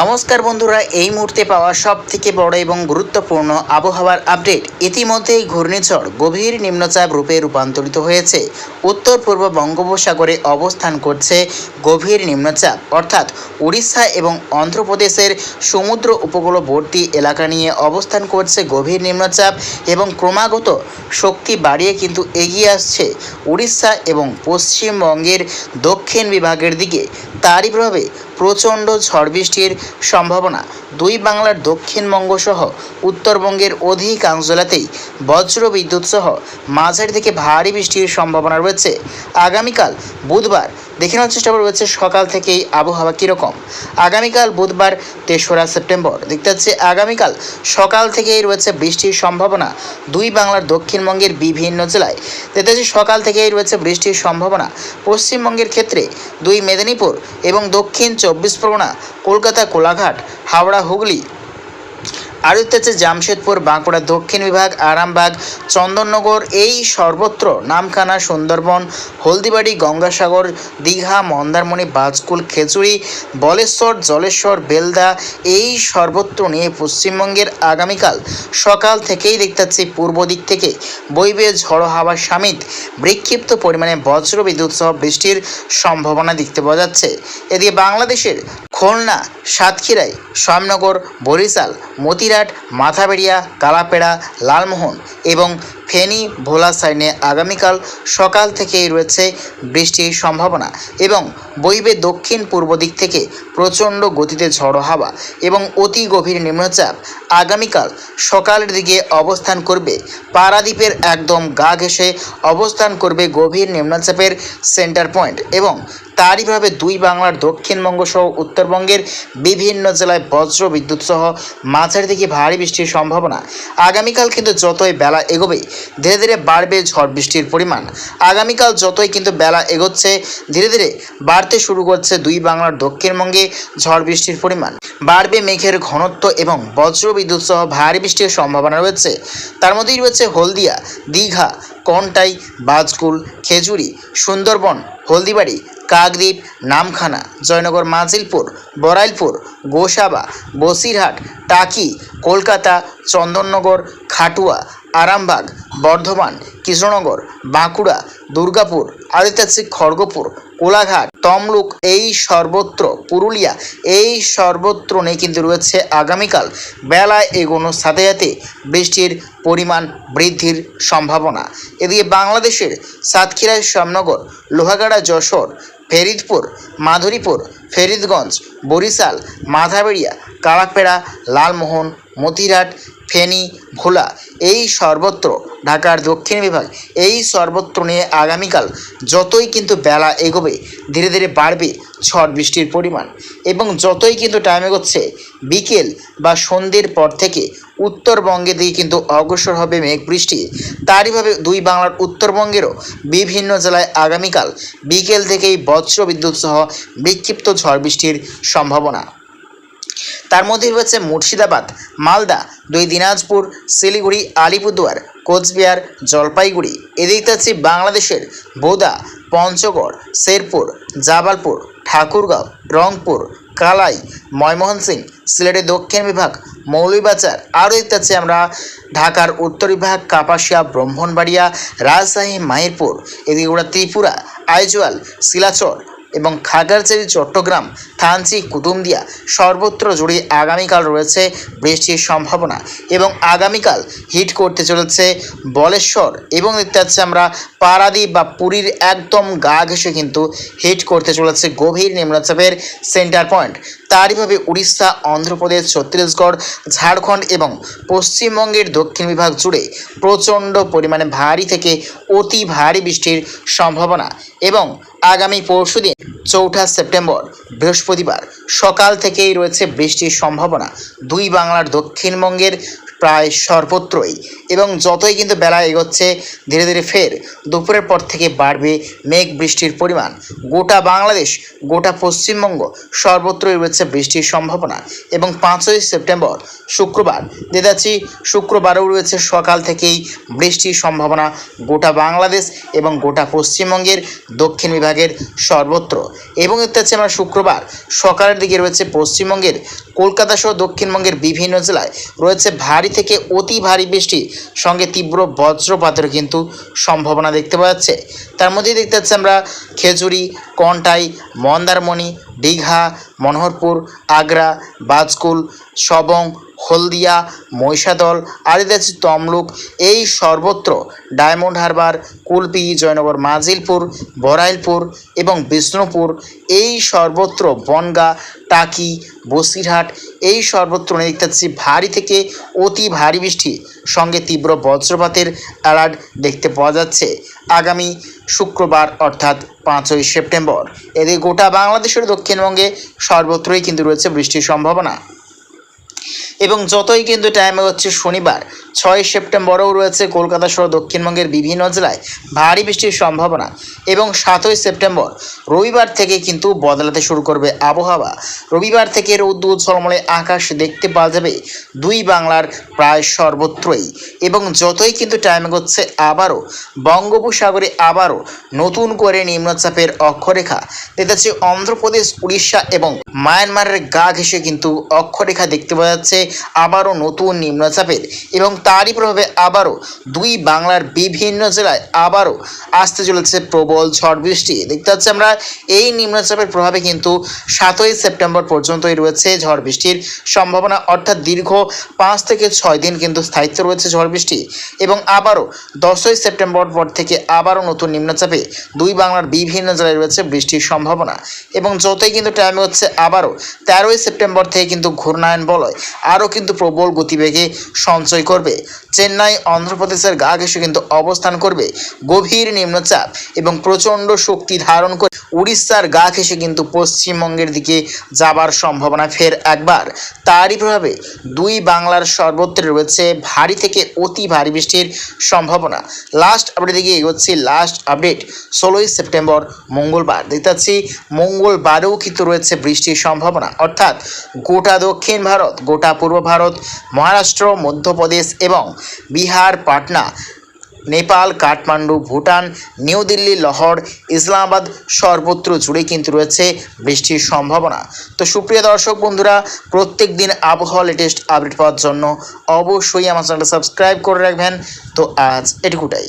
নমস্কার বন্ধুরা, এই মুহূর্তে পাওয়া সব থেকে বড় এবং গুরুত্বপূর্ণ আবহাওয়ার আপডেট। ইতিমধ্যেই ঘূর্ণিঝড় গভীর নিম্নচাপ রূপে রূপান্তরিত হয়েছে। উত্তর পূর্ব বঙ্গোপসাগরে অবস্থান করছে গভীর নিম্নচাপ। অর্থাৎ উড়িষ্যা এবং অন্ধ্রপ্রদেশের সমুদ্র উপকূলবর্তী এলাকা নিয়ে অবস্থান করছে গভীর নিম্নচাপ এবং ক্রমাগত শক্তি বাড়িয়ে কিন্তু এগিয়ে আসছে উড়িষ্যা এবং পশ্চিমবঙ্গের দক্ষিণ বিভাগের দিকে। তারই প্রভাবে প্রচণ্ড ঝড় বৃষ্টির সম্ভাবনা। দুই বাংলার দক্ষিণবঙ্গ সহ উত্তরবঙ্গের অধিকাংশ জেলাতেই বজ্র বিদ্যুৎ মাঝারি থেকে ভারী বৃষ্টির সম্ভাবনা রয়েছে। আগামীকাল বুধবার দেখে নেওয়ার চেষ্টা করব হচ্ছে সকাল থেকেই আবহাওয়া কীরকম। আগামীকাল বুধবার তেসরা সেপ্টেম্বর। দেখতে পাচ্ছি আগামীকাল সকাল থেকেই রয়েছে বৃষ্টির সম্ভাবনা। দুই বাংলার দক্ষিণবঙ্গের বিভিন্ন জেলায়। দেখতে পাচ্ছি সকাল থেকেই রয়েছে বৃষ্টির সম্ভাবনা। পশ্চিমবঙ্গের ক্ষেত্রে দুই মেদিনীপুর এবং দক্ষিণ চব্বিশ পরগনা, কলকাতা, কোলাঘাট, হাওড়া, হুগলি আর হচ্ছে জামশেদপুর, বাঁকুড়া দক্ষিণ বিভাগ, আরামবাগ, চন্দননগর, এই সর্বত্র নামখানা সুন্দরবন, হলদিবাড়ি, গঙ্গাসাগর, দীঘা, মন্দারমণি, বাজকুল খেচুড়ি বলেশ্বর, জলেশ্বর, বেলদা, এই সর্বত্র নিয়ে পশ্চিমবঙ্গের আগামীকাল সকাল থেকেই দেখতে পাচ্ছি পূর্ব দিক থেকে বইবে ঝড়ো হাওয়া সামিত বিক্ষিপ্ত পরিমাণে বজ্র বিদ্যুৎ সহ বৃষ্টির সম্ভাবনা দেখতে পাওয়া যাচ্ছে। এদিকে বাংলাদেশের খুলনা সাতক্ষীরায় শ্যামনগর বরিশাল মতিরাট মাথাবেড়িয়া কালাপেড়া লালমোহন এবং ফেনী, ভোলা সাইনে আগামীকাল সকাল থেকেই রয়েছে বৃষ্টির সম্ভাবনা এবং বইবে দক্ষিণ পূর্ব দিক থেকে প্রচণ্ড গতিতে ঝড়ো হাওয়া এবং অতি গভীর নিম্নচাপ আগামীকাল সকালের দিকে অবস্থান করবে। পারাদ্বীপের একদম গা ঘেঁষে অবস্থান করবে গভীর নিম্নচাপের সেন্টার পয়েন্ট এবং তারইভাবে দুই বাংলার দক্ষিণবঙ্গ সহ উত্তরবঙ্গের বিভিন্ন জেলায় বজ্র বিদ্যুৎ সহ মাঝারি থেকে ভারী বৃষ্টির সম্ভাবনা। আগামীকাল কিন্তু যতই বেলা এগোবে ধীরে ধীরে বাড়বে ঝড় বৃষ্টির পরিমাণ। আগামীকাল যতই কিন্তু বেলা এগোচ্ছে, ধীরে ধীরে বাড়তে শুরু করছে দুই বাংলার দক্ষিণবঙ্গে ঝড় বৃষ্টির পরিমাণ। বাড়বে মেঘের ঘনত্ব এবং বজ্র বিদ্যুৎ সহ ভারী বৃষ্টির সম্ভাবনা রয়েছে। তার মধ্যেই রয়েছে হলদিয়া, দীঘা, কন্টাই, বাজকুল, খেজুরি, সুন্দরবন, হলদিবাড়ি, কাকদ্বীপ, নামখানা, জয়নগর, মাজিলপুর বরাইলপুর গোসাবা, বসিরহাট, টাকি, কলকাতা, চন্দননগর, খাটুয়া আরামবাগ, বর্ধমান, কৃষ্ণনগর, বাঁকুড়া, দুর্গাপুর আদিত্যাসিক খড়গপুর, কোলাঘাট, তমলুক, এই সর্বত্র, পুরুলিয়া, এই সর্বত্র নিয়ে কিন্তু রয়েছে আগামীকাল। বেলায় এগোনোর সাথে সাথে বৃষ্টির পরিমাণ বৃদ্ধির সম্ভাবনা। এদিকে বাংলাদেশের সাতক্ষীরায় শ্যামনগর, লোহাগাড়া, যশোর, ফেরিদপুর, মাধুরীপুর, ফেরিদগঞ্জ, বরিশাল, মাথাবেড়িয়া কালাপেড়া লালমোহন মতিরাট, ফেনী, ভোলা, এই সর্বত্র, ঢাকার দক্ষিণ বিভাগ, এই সর্বত্র নিয়ে আগামীকাল যতই কিন্তু বেলা এগোবে, ধীরে ধীরে বাড়বে ঝড় বৃষ্টির পরিমাণ। এবং যতই কিন্তু টাইম এগোচ্ছে, বিকেল বা সন্ধ্যের পর থেকে উত্তরবঙ্গে দিয়ে কিন্তু অগ্রসর হবে মেঘ বৃষ্টি। তারইভাবে দুই বাংলার উত্তরবঙ্গেরও বিভিন্ন জেলায় আগামীকাল বিকেল থেকেই বজ্র বিদ্যুৎ সহ বিক্ষিপ্ত ঝড় বৃষ্টির সম্ভাবনা। তার মধ্যে রয়েছে মুর্শিদাবাদ, মালদা, দুই দিনাজপুর, শিলিগুড়ি, আলিপুরদুয়ার, কোচবিহার, জলপাইগুড়ি। এদিকে আছে বাংলাদেশের বোদা, পঞ্চগড়, শেরপুর, জাবালপুর, ঠাকুরগাঁও, রংপুর, কালাই ময়মোহন সিং সিলেটের দক্ষিণ বিভাগ, মৌলভীবাজার। আরও দেখতে পাচ্ছি আমরা ঢাকার উত্তর বিভাগ, কাপাসিয়া, ব্রাহ্মণবাড়িয়া, রাজশাহী, মাহিরপুর। এদিকে ওরা ত্রিপুরা, আইজওয়াল, শিলাচর এবং খাগড়াছড়ি, চট্টগ্রাম, থানচি কুতুমদিয়া সর্বত্র জুড়ে আগামীকাল রয়েছে বৃষ্টির সম্ভাবনা এবং আগামীকাল হিট করতে চলেছে বলেশ্বর এবং দেখতে পাচ্ছি আমরা পারাদ্বীপ বা পুরীর একদম গা ঘেসে কিন্তু হিট করতে চলেছে গভীর নিম্নচাপের সেন্টার পয়েন্ট তারইভাবে উড়িষ্যা, অন্ধ্রপ্রদেশ, ছত্তিশগড়, ঝাড়খণ্ড এবং পশ্চিমবঙ্গের দক্ষিণ বিভাগ জুড়ে প্রচণ্ড পরিমাণে ভারী থেকে অতি ভারী বৃষ্টির সম্ভাবনা এবং আগামী পরশুদিন চৌঠা সেপ্টেম্বর বৃহস্পতিবার সকাল থেকেই রয়েছে বৃষ্টির সম্ভাবনা। দুই বাংলার দক্ষিণবঙ্গের প্রায় সর্বত্রই। এবং যতই কিন্তু বেলা এগোচ্ছে, ধীরে ধীরে ফের দুপুরের পর থেকে বাড়বে মেঘ বৃষ্টির পরিমাণ। গোটা বাংলাদেশ, গোটা পশ্চিমবঙ্গ সর্বত্রই রয়েছে বৃষ্টির সম্ভাবনা। এবং পাঁচই সেপ্টেম্বর, শুক্রবার দেদাচ্ছি শুক্রবারও রয়েছে সকাল থেকেই বৃষ্টির সম্ভাবনা গোটা বাংলাদেশ এবং গোটা পশ্চিমবঙ্গের দক্ষিণ বিভাগের সর্বত্র। এবং পাচ্ছি আমরা শুক্রবার, সকালের দিকে রয়েছে পশ্চিমবঙ্গের, কলকাতা সহ দক্ষিণবঙ্গের বিভিন্ন জেলায় রয়েছে ভারী থেকে অতি ভারী বৃষ্টি সঙ্গে তীব্র বজ্রপাতের কিন্তু সম্ভাবনা দেখতে পাওয়া যাচ্ছে। তার মধ্যেই দেখতে পাচ্ছি আমরা খেজুরি, কন্টাই, মন্দারমণি, দীঘা, মনোহরপুর, আগ্রা, বাজকুল সবং হলদিয়া, মহিষাদল আরিদাচি তমলুক, এই সর্বত্র ডায়মন্ড হারবার, কুলপি, জয়নগর মাজিলপুর বরাইলপুর এবং বিষ্ণুপুর, এই সর্বত্র বনগা, টাকি, বসিরহাট, এই সর্বত্র দেখতে পাচ্ছি ভারী থেকে অতি ভারী বৃষ্টি সঙ্গে তীব্র বজ্রপাতের অ্যালার্ট দেখতে পাওয়া যাচ্ছে আগামী শুক্রবার অর্থাৎ পাঁচই সেপ্টেম্বর। এদিকে গোটা বাংলাদেশের দক্ষিণবঙ্গে সর্বত্রই কিন্তু রয়েছে বৃষ্টির সম্ভাবনা। এবং যতই কিন্তু টাইম হচ্ছে শনিবার, ছয় সেপ্টেম্বরেও রয়েছে কলকাতা সহ দক্ষিণবঙ্গের বিভিন্ন জেলায় ভারী বৃষ্টির সম্ভাবনা এবং সাতই সেপ্টেম্বর, রবিবার থেকে কিন্তু বদলাতে শুরু করবে আবহাওয়া। রবিবার থেকে রৌদ্র ঝলমলে আকাশ দেখতে পাওয়া যাবে দুই বাংলার প্রায় সর্বত্রই এবং যতই কিন্তু টাইম হচ্ছে আবারও বঙ্গোপসাগরে আবারও নতুন করে নিম্নচাপের অক্ষরেখা দেখতেছি অন্ধ্রপ্রদেশ, উড়িষ্যা এবং মায়ানমারের গা ঘেঁষে কিন্তু অক্ষরেখা দেখতে পাওয়া যাচ্ছে। আবারও নতুন নিম্নচাপের এবং তারই প্রভাবে আবারও দুই বাংলার বিভিন্ন জেলায় আবারও আসতে চলেছে প্রবল ঝড় বৃষ্টি। দেখতে পাচ্ছি আমরা, এই নিম্নচাপের প্রভাবে কিন্তু সাতই সেপ্টেম্বর পর্যন্তই রয়েছে ঝড় বৃষ্টির সম্ভাবনা। অর্থাৎ দীর্ঘ পাঁচ থেকে ছয় দিন কিন্তু স্থায়িত্ব রয়েছে ঝড় বৃষ্টি এবং আবারও দশই সেপ্টেম্বর পর থেকে আবারও নতুন নিম্নচাপে দুই বাংলার বিভিন্ন জেলায় রয়েছে বৃষ্টির সম্ভাবনা এবং যতই কিন্তু টাইম হচ্ছে, আবারও তেরোই সেপ্টেম্বর থেকে কিন্তু ঘূর্ণায়ন বলয় আরও কিন্তু প্রবল গতিবেগে সঞ্চয় করবে। চেন্নাই, অন্ধ্রপ্রদেশের গা ঘেঁষে কিন্তু অবস্থান করবে। গভীর নিম্নচাপ এবং প্রচণ্ড শক্তি ধারণ করে উড়িষ্যার গা ঘেঁষে কিন্তু পশ্চিমবঙ্গের দিকে যাবার সম্ভাবনা ফের একবার। তারই প্রভাবে দুই বাংলার সর্বত্র রয়েছে ভারী থেকে অতি ভারী বৃষ্টির সম্ভাবনা। লাস্ট আপডেট দিকে এগোচ্ছি, লাস্ট আপডেট, ষোলোই সেপ্টেম্বর মঙ্গলবার। দেখতে পাচ্ছি, মঙ্গলবারেও কিন্তু রয়েছে বৃষ্টির সম্ভাবনা। অর্থাৎ গোটা দক্ষিণ ভারত, গোটা পূর্ব ভারত, মহারাষ্ট্র, মধ্যপ্রদেশ এবং বিহার, পাটনা, নেপাল, কাঠমান্ডু, ভুটান, নিউ দিল্লি, লহর, ইসলামাবাদ সর্বত্র জুড়ে কিন্তু রয়েছে বৃষ্টির সম্ভাবনা। তো সুপ্রিয় দর্শক বন্ধুরা, প্রত্যেক দিন আবহাওয়া লেটেস্ট আপডেট পাওয়ার জন্য অবশ্যই আমার চ্যানেলটা সাবস্ক্রাইব করে রাখবেন। তো আজ এটুকুটাই।